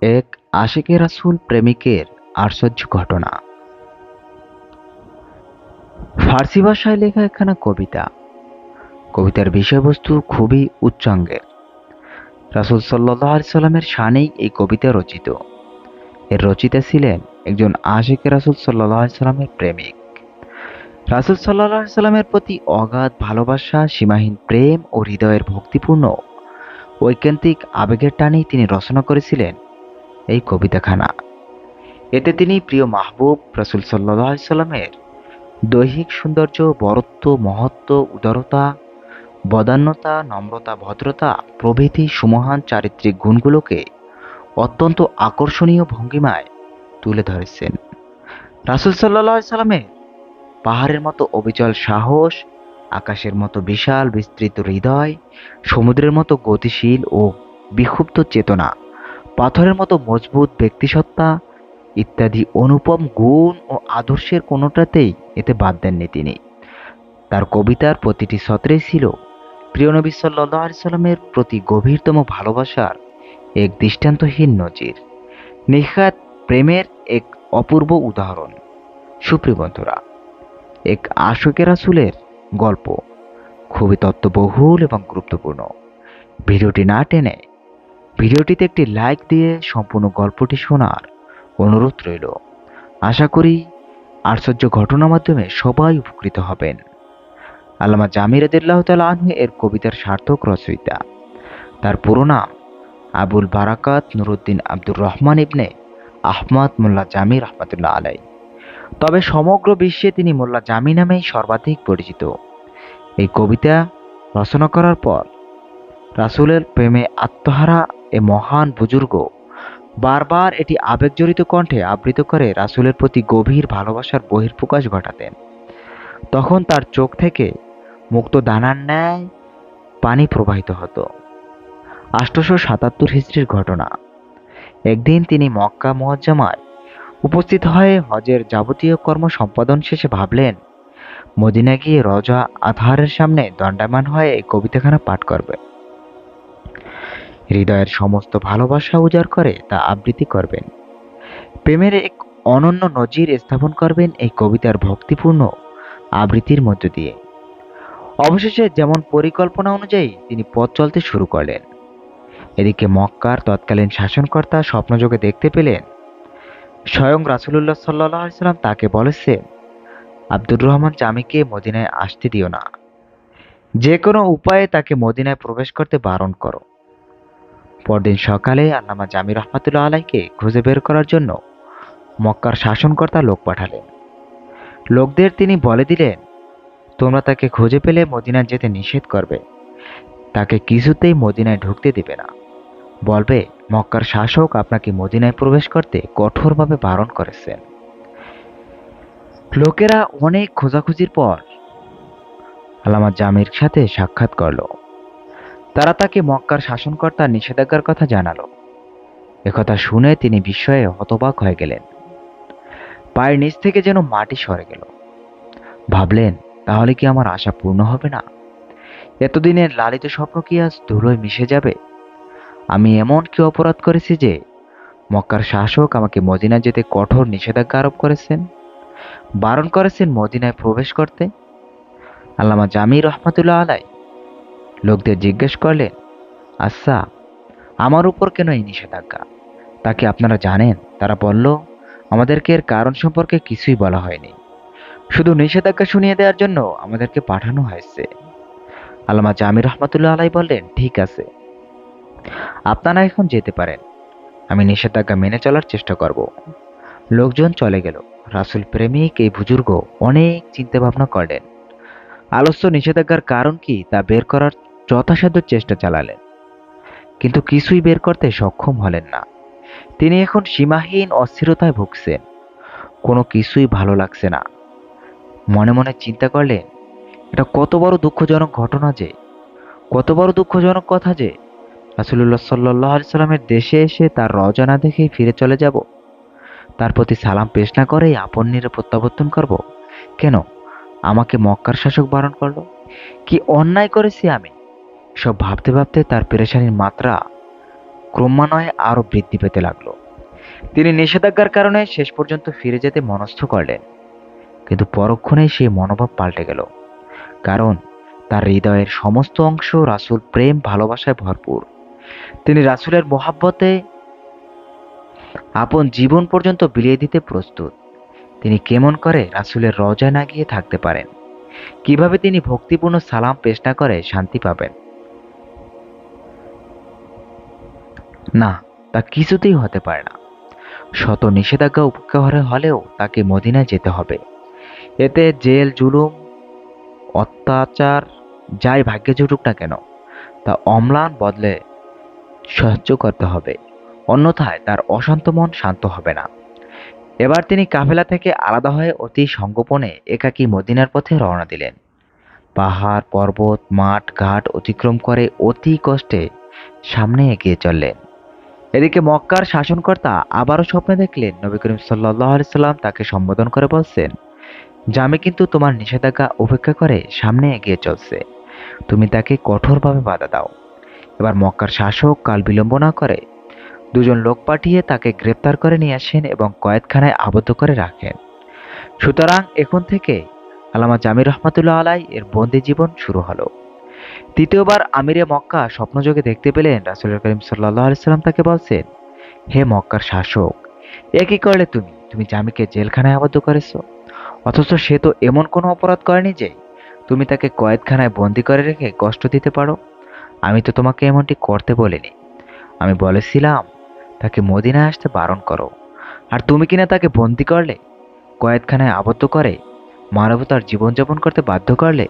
এক আশিকে রাসূল প্রেমিকের আশ্চর্য ঘটনা। ফার্সি ভাষায় লেখা একখানা কবিতা। কবিতার বিষয়বস্তু খুবই উচ্চাঙ্গের। রাসূল সাল্লাহ সাল্লামের শানেই এই কবিতা রচিত। এর রচিতা ছিলেন একজন আশিকে রাসূল সাল্লাহ সাল্লামের প্রেমিক। রাসূল সাল্লাহ সাল্লামের প্রতি অগাধ ভালোবাসা, সীমাহীন প্রেম ও হৃদয়ের ভক্তিপূর্ণ ঐকান্তিক আবেগের টানেই তিনি রচনা করেছিলেন এই কবিতাখানা। এতে তিনি প্রিয় মাহবুব রাসূল সাল্লাহ সাল্লামের দৈহিক সৌন্দর্য, বরত্ব, মহত্ব, উদারতা, বদান্যতা, নম্রতা, ভদ্রতা প্রভৃতি সুমহান চারিত্রিক গুণগুলোকে অত্যন্ত আকর্ষণীয় ভঙ্গিমায় তুলে ধরেছেন। রাসূল সাল্লাহ সাল্লামের পাহাড়ের মতো অবিচল সাহস, আকাশের মতো বিশাল বিস্তৃত হৃদয়, সমুদ্রের মতো গতিশীল ও বিক্ষুব্ধ চেতনা পাথরের মতো মজবুত ব্যক্তিসত্তা ইত্যাদি অনুপম গুণ ও আদর্শের কোনোটাতেই এতে বাদ দেননি তিনি। তার কবিতার প্রতিটি সত্রেই ছিল প্রিয় নবী সাল্লাহ সাল্লামের প্রতি গভীরতম ভালোবাসার এক দৃষ্টান্তহীন নজির। নিখাত প্রেমের এক অপূর্ব উদাহরণ। সুপ্রিয় বন্ধুরা, এক আশোকে রাসুলের গল্প খুবই তত্ত্ববহুল এবং গুরুত্বপূর্ণ। ভিডিওটি না টেনে ভিডিওটিতে একটি লাইক দিয়ে সম্পূর্ণ গল্পটি শোনার অনুরোধ রইল। আশা করি আশ্চর্য ঘটনার মাধ্যমে সবাই উপকৃত হবেন। আল্লামা জামির আদিল্লাহ আনহু এর কবিতার সার্থক রচয়িতা। তার পুরো নাম আবুল বারাকাত নুরুদ্দিন আব্দুর রহমান ইবনে আহমদ মোল্লা জামির রহমতুল্লাহ আলাই তবে সমগ্র বিশ্বে তিনি মোল্লা জামি নামেই সর্বাধিক পরিচিত। এই কবিতা রচনা করার পর রাসুলের প্রেমে আত্মহারা এ মহান বুজুর্গ। বারবার এটি আবেগজড়িত কণ্ঠে আবৃত করে রাসুলের প্রতি গভীর ভালোবাসার বহির্প্রকাশ ঘটাতেন। তখন তার চোখ থেকে মুক্ত দানার ন্যায় পানি প্রবাহিত হতো। আষ্টশো সাতাত্তর হিস্ট্রির ঘটনা। একদিন তিনি মক্কা মহজ্জামায় উপস্থিত হয়ে হজের যাবতীয় কর্ম সম্পাদন শেষে ভাবলেন মদিনা গিয়ে রজা আধারের সামনে দণ্ডায়মান হয়ে এই কবিতাখানা পাঠ করবে। হৃদয়ের সমস্ত ভালোবাসা উজাড় করে তা আবৃত্তি করবেন। প্রেমের এক অনন্য নজির স্থাপন করবেন এই কবিতার ভক্তিপূর্ণ আবৃত্তির মধ্য দিয়ে। অবশেষে যেমন পরিকল্পনা অনুযায়ী তিনি পথ চলতে শুরু করলেন। এদিকে মক্কার তৎকালীন শাসনকর্তা স্বপ্নযোগে দেখতে পেলেন, স্বয়ং রাসুলুল্লাহ সাল্লাহ সাল্লাম তাকে বলেছে, আব্দুর রহমান জামিকে মদিনায় আসতে দিও না। যে কোনো উপায়ে তাকে মদিনায় প্রবেশ করতে বারণ করো। পরদিন সকালে আল্লামা জামি রহমাতুল্লাহ আলাইকে খুঁজে বের করার জন্য মক্কার শাসনকর্তা লোক পাঠালেন। লোকদের তিনি বলে দিলেন, তোমরা তাকে খুঁজে পেলে মদিনায় যেতে নিষেধ করবে। তাকে কিছুতেই মদিনায় ঢুকতে দিবে না। বলবে, মক্কার শাসক আপনাকে মদিনায় প্রবেশ করতে কঠোরভাবে বারণ করেছেন। লোকেরা অনেক খোঁজাখুঁজির পর আলামা জামির সাথে সাক্ষাৎ করল। তারা তাকে মক্কার শাসনকর্তার নিষেধাজ্ঞার কথা জানাল। একথা শুনে তিনি বিস্ময়ে হতবাক হয়ে গেলেন। পায়ের নিচ থেকে যেন মাটি সরে গেল। ভাবলেন, তাহলে কি আমার আশা পূর্ণ হবে না? এতদিনের লালিত স্বপ্ন কি আজ ধুলোয় মিশে যাবে? আমি এমন কি অপরাধ করেছি যে মক্কার শাসক আমাকে মদিনায় যেতে কঠোর নিষেধাজ্ঞা আরোপ করেছেন? বারণ করেছেন মদিনায় প্রবেশ করতে? আল্লামা জামি রহমতুল্লাহ আলাই লোকদের জিজ্ঞেস করলেন আচ্ছা আমার উপর কেন এই নিষেধাজ্ঞা? তাকে আপনারা জানেন, তারা বলল, আমাদেরকে এর কারণ সম্পর্কে কিছুই বলা হয়নি। শুধু নিষেধাজ্ঞা শুনিয়ে দেওয়ার জন্য আমাদেরকে পাঠানো হয়েছে। আল্লামা জামির রহমতুল্লাহ আলাই বললেন, ঠিক আছে। আপনারা এখন যেতে পারেন। আমি নিষেধাজ্ঞা মেনে চলার চেষ্টা করব। লোকজন চলে গেল। রাসুল প্রেমিক এই বুজুর্গ অনেক চিন্তা ভাবনা করলেন। আলস্য নিষেধাজ্ঞার কারণ কি তা বের করার যথাসাধ্য চেষ্টা চালালেন। কিন্তু কিছুই বের করতে সক্ষম হলেন না। তিনি এখন সীমাহীন অস্থিরতায় ভুগছেন। কোনো কিছুই ভালো লাগছে না। মনে মনে চিন্তা করলেন, এটা কত বড় দুঃখজনক ঘটনা যে। কত বড় দুঃখজনক কথা যে। রাসুল্লাহ সাল্লাহ সাল্লামের দেশে এসে তার রজা না দেখেই ফিরে চলে যাব। তার প্রতি সালাম পেশ না করেই আপন নিরে প্রত্যাবর্তন করব। কেন? আমাকে মক্কার শাসক বারণ করল? কি অন্যায় করেছি আমি? সব ভাবতে ভাবতে তার পেরেশানির মাত্রা ক্রমান্বয়ে আরও বৃদ্ধি পেতে লাগল। তিনি নিষেধাজ্ঞার কারণে শেষ পর্যন্ত ফিরে যেতে মনস্থ করলেন, কিন্তু পরক্ষণেই সেই মনোভাব পাল্টে গেল, কারণ তার হৃদয়ের সমস্ত অংশ রাসূল প্রেম, ভালোবাসায় ভরপুর। তিনি রাসূলের মোহাব্বতে আপন জীবন পর্যন্ত বিলিয়ে দিতে প্রস্তুত। তিনি কেমন করে রাসূলের রজায় না গিয়ে থাকতে পারেন? কীভাবে তিনি ভক্তিপূর্ণ সালাম পেশ না করে শান্তি পাবেন? না, তা কিছুতেই হতে পারে না। শত নিষেধাজ্ঞা উপেক্ষা করে হলেও তাকে মদিনায় যেতে হবে। এতে জেল, জুলুম, অত্যাচার, যাই ভাগ্যে জুটুক না কেন, তা অম্লান বদলে সহ্য করতে হবে। অন্যথায় তার অশান্ত মন শান্ত হবে না। এবার তিনি কাফেলা থেকে আলাদা হয়ে অতি সংগোপনে একাকী মদিনার পথে রওনা দিলেন। পাহাড়, পর্বত, মাঠ, ঘাট অতিক্রম করে অতি কষ্টে সামনে এগিয়ে চললেন। এদিকে মক্কার শাসনকর্তা আবারও স্বপ্নে দেখলেন নবী করিম সাল্লাহ সাল্লাম তাকে সম্বোধন করে বলছেন, জামে কিন্তু তোমার নিষেধাজ্ঞা উপেক্ষা করে সামনে এগিয়ে চলছে। তুমি তাকে কঠোরভাবে বাধা দাও। এবার মক্কার শাসক কাল বিলম্ব না করে দুজন লোক পাঠিয়ে তাকে গ্রেপ্তার করে নিয়ে আসেন এবং কয়েদখানায় আবদ্ধ করে রাখেন। সুতরাং এখন থেকে আলামা জামির রহমাতুল্লাহ আলাই এর বন্দি জীবন শুরু হলো। দ্বিতীয়বার আমিরে মক্কা স্বপ্নযোগে দেখতে পেলেন রাসুল করিম সাল্লাহ সাল্লাম তাকে বলছেন, হে মক্কার শাসক, এ করলে তুমি? তুমি জামিকে জেলখানায় আবদ্ধ করেছ। অথচ সে তো এমন কোনো অপরাধ করেনি যে তুমি তাকে কয়েদখানায় বন্দি করে রেখে কষ্ট দিতে পারো। আমি তো তোমাকে এমনটি করতে বলিনি। আমি বলেছিলাম, তাকে মদিনায় আসতে বারণ করো। আর তুমি কিনা তাকে বন্দি করলে? কয়েদখানায় আবদ্ধ করে মানবতার জীবনযাপন করতে বাধ্য করলে?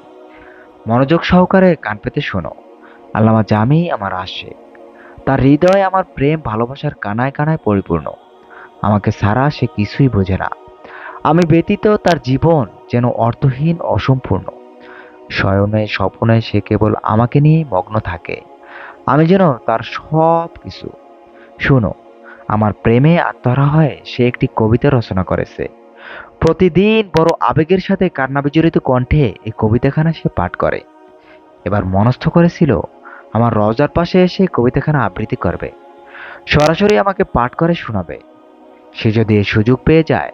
মনোযোগ সহকারে কান পেতে শোনো। আল্লামা জামি আমার আসে তার হৃদয় আমার প্রেম ভালোবাসার কানায় কানায় পরিপূর্ণ। আমাকে সারা সে কিছুই বোঝে না। আমি ব্যতীত তার জীবন যেন অর্থহীন, অসম্পূর্ণ। শয়নে, স্বপ্নে সে কেবল আমাকে নিয়ে মগ্ন থাকে। আমি যেন তার সব কিছু। শুনো, আমার প্রেমে আত্মহারা হয়ে সে একটি কবিতা রচনা করেছে। প্রতিদিন বড় আবেগের সাথে কান্না বিজড়িত কণ্ঠে এই কবিতাখানা সে পাঠ করে। এবার মনস্থ করেছিল, আমার রজার পাশে এসে কবিতাখানা আবৃত্তি করবে। সরাসরি আমাকে পাঠ করে শোনাবে। সে যদি এই সুযোগ পেয়ে যায়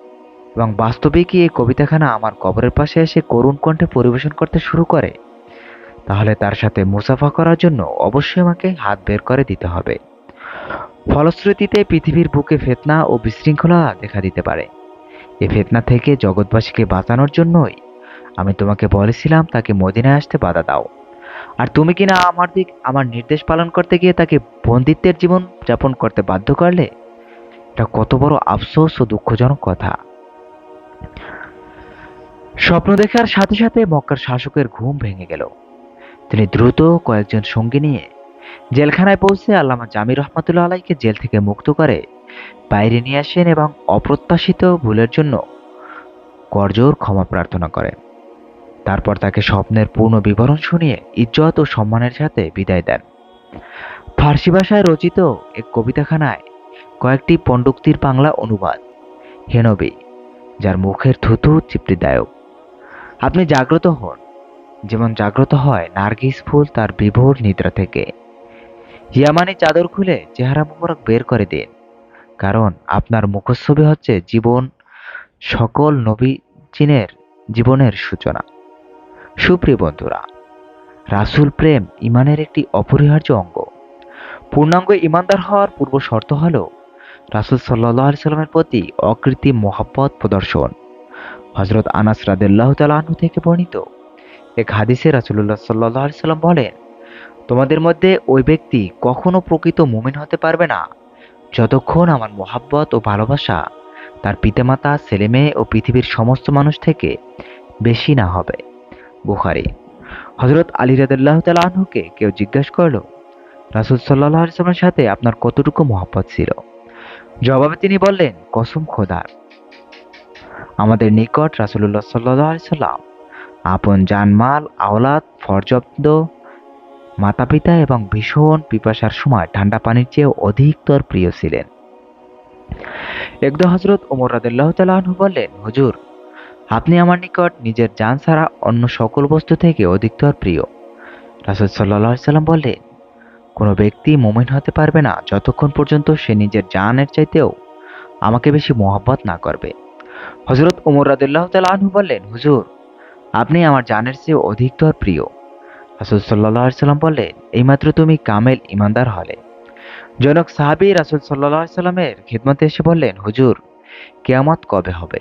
এবং বাস্তবিকই এই কবিতাখানা আমার কবরের পাশে এসে করুণ কণ্ঠে পরিবেশন করতে শুরু করে, তাহলে তার সাথে মুসাফা করার জন্য অবশ্যই আমাকে হাত বের করে দিতে হবে। ফলশ্রুতিতে পৃথিবীর বুকে ফেতনা ও বিশৃঙ্খলা দেখা দিতে পারে। এ ফেতনা থেকে জগৎবাসীকে বাঁচানোর জন্যই। আমি তোমাকে বলেছিলাম তাকে মদিনায় আসতে বাধা দাও। আর তুমি কিনা আমার দিক, আমার নির্দেশ পালন করতে গিয়ে তাকে বন্দিত্বের জীবন যাপন করতে বাধ্য করলে? এটা কত বড় আফসোস ও দুঃখজনক কথা। স্বপ্ন দেখার সাথে সাথে মক্কার শাসকের ঘুম ভেঙে গেল। তিনি দ্রুত কয়েকজন সঙ্গী নিয়ে জেলখানায় পৌঁছে আল্লামা জামির রহমাতুল্লাহ আলাইকে জেল থেকে মুক্ত করে বাইরে নিয়ে আসেন এবং অপ্রত্যাশিত ভুলের জন্য করজোর ক্ষমা প্রার্থনা করেন। তারপর তাকে স্বপ্নের পূর্ণ বিবরণ শুনিয়ে ইজ্জত ও সম্মানের সাথে বিদায় দেন। ফার্সি ভাষায় রচিত এক কবিতাখানায় কয়েকটি পণ্ডুক্তির বাংলা অনুবাদ, হেনবি, যার মুখের থুতু তৃপ্তিদায়ক। আপনি জাগ্রত হন, যেমন জাগ্রত হয় নার্গিস ফুল তার বিভোর নিদ্রা থেকে। হিয়ামানি চাদর খুলে চেহারা মুবারক বের করে দিন। কারণ আপনার মুখচ্ছবি হচ্ছে জীবন, সকল নবী চিনের জীবনের সূচনা। সুপ্রিয় বন্ধুরা, রাসূল প্রেম ইমানের একটি অপরিহার্য অঙ্গ। পূর্ণাঙ্গ ইমানদার হওয়ার পূর্ব শর্ত হল রাসূল সাল্লাহ সাল্লামের প্রতি অকৃত্রিম মোহাব্বত প্রদর্শন। হজরত আনাস রাদেল্লাহ তালাহু থেকে বর্ণিত এক হাদিসে রাসুল্লাহ সাল্লাহ সাল্লাম বলেন, তোমাদের মধ্যে ওই ব্যক্তি কখনো প্রকৃত মুমিন হতে পারবে না। যতক্ষণ আমার মোহাব্বত ও ভালোবাসা তার পিতামাতা, ছেলেমেয়ে ও পৃথিবীর সমস্ত মানুষ থেকে বেশি না হবে। বুখারি। হজরত আলী রাদাল্লাহ তালাহুকে কেউ জিজ্ঞাসা করল, রাসুল সাল্লাহ আলিয়ামের সাথে আপনার কতটুকু মোহাব্বত ছিল? জবাবে তিনি বললেন, কসম খোদার। আমাদের নিকট রাসুল্লাহ সাল্লাহ সাল্লাম আপন জানমাল, আওলাদ, ফরজব্দ মাতা পিতা এবং ভীষণ পিপাসার সময় ঠান্ডা পানির চেয়েও অধিকতর প্রিয় ছিলেন। একদা হজরত ওমর রাদেল্লাহ বললেন, হুজুর, আপনি আমার নিকট নিজের জান ছাড়া অন্য সকল বস্তু থেকে অধিকতর প্রিয়। রাসুল সাল্লাহ সাল্লাম বললেন, কোনো ব্যক্তি মুমিন হতে পারবে না যতক্ষণ পর্যন্ত সে নিজের জানের চাইতেও আমাকে বেশি মোহাব্বত না করবে। হজরত উমর রাদুল্লাহ তাল আনহু বললেন, হুজুর, আপনি আমার জানের চেয়ে অধিকতর প্রিয়। রাসুল সাল্লাহ সাল্লাম বললেন এইমাত্র তুমি কামেল ইমানদার হলে। জনক সাহাবি রাসুল সাল্লাহ সাল্লামের খিদমতে এসে বললেন, হুজুর, কেয়ামত কবে হবে?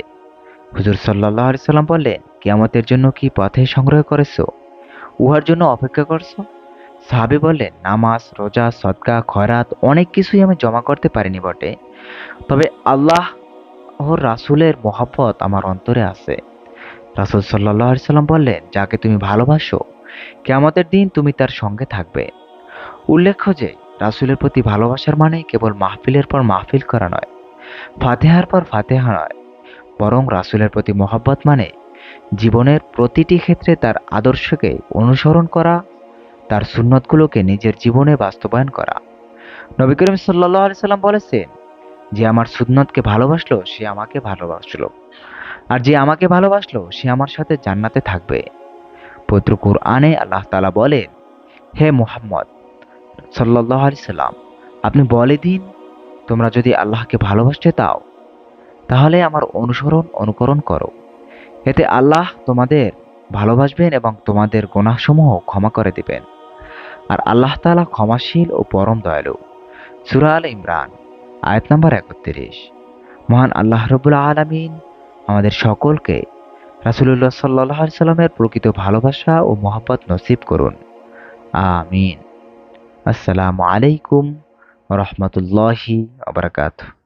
হুজুর সাল্লাহ সাল্লাম বললেন, কেয়ামতের জন্য কি পথে সংগ্রহ করেছ? উহার জন্য অপেক্ষা করছ? সাহাবি বললেন, নামাজ, রোজা, সদকা, খয়রাত অনেক কিছুই আমি জমা করতে পারিনি বটে। তবে আল্লাহ ও রাসুলের মহাব্বত আমার অন্তরে আছে। রাসুল সাল্লাহ সাল্লাম বললেন, যাকে তুমি ভালোবাসো কেয়ামতের দিন তুমি তার সঙ্গে থাকবে। উল্লেখ্য যে, রাসুলের প্রতি ভালোবাসার মানে কেবল মাহফিলের পর মাহফিল করা নয়, ফাতেহার পর ফাতেহা নয়, বরং রাসুলের প্রতি মহব্বত মানে জীবনের প্রতিটি ক্ষেত্রে তার আদর্শকে অনুসরণ করা, তার সুন্নতগুলোকে নিজের জীবনে বাস্তবায়ন করা। নবী করিম সাল্লাহ আলি সাল্লাম বলেছেন, যে আমার সুন্নতকে ভালোবাসলো, সে আমাকে ভালোবাসলো। আর যে আমাকে ভালোবাসলো, সে আমার সাথে জান্নাতে থাকবে। পবিত্র কুরআনে আল্লাহ তালা বলেন, হে মোহাম্মদ সাল্লাহ আলি সাল্লাম, আপনি বলে দিন, তোমরা যদি আল্লাহকে ভালোবাসতে তাও তাহলে আমার অনুসরণ, অনুকরণ করো। এতে আল্লাহ তোমাদের ভালোবাসবেন এবং তোমাদের গোনাসমূহ ক্ষমা করে দিবেন। আর আল্লাহ তালা ক্ষমাশীল ও পরম দয়ালু। সুরা আল ইমরান, আয়াত নম্বর একত্রিশ। মহান আল্লাহ রবুল্লা আলমিন আমাদের সকলকে রাসুলুল্লাহ সাল্লাহ সাল্লামের প্রকৃত ভালোবাসা ও মহাপত নসিব করুন। আমিন। আসসালামু আলাইকুম রহমতুল্লাহি আবরাকাতুহ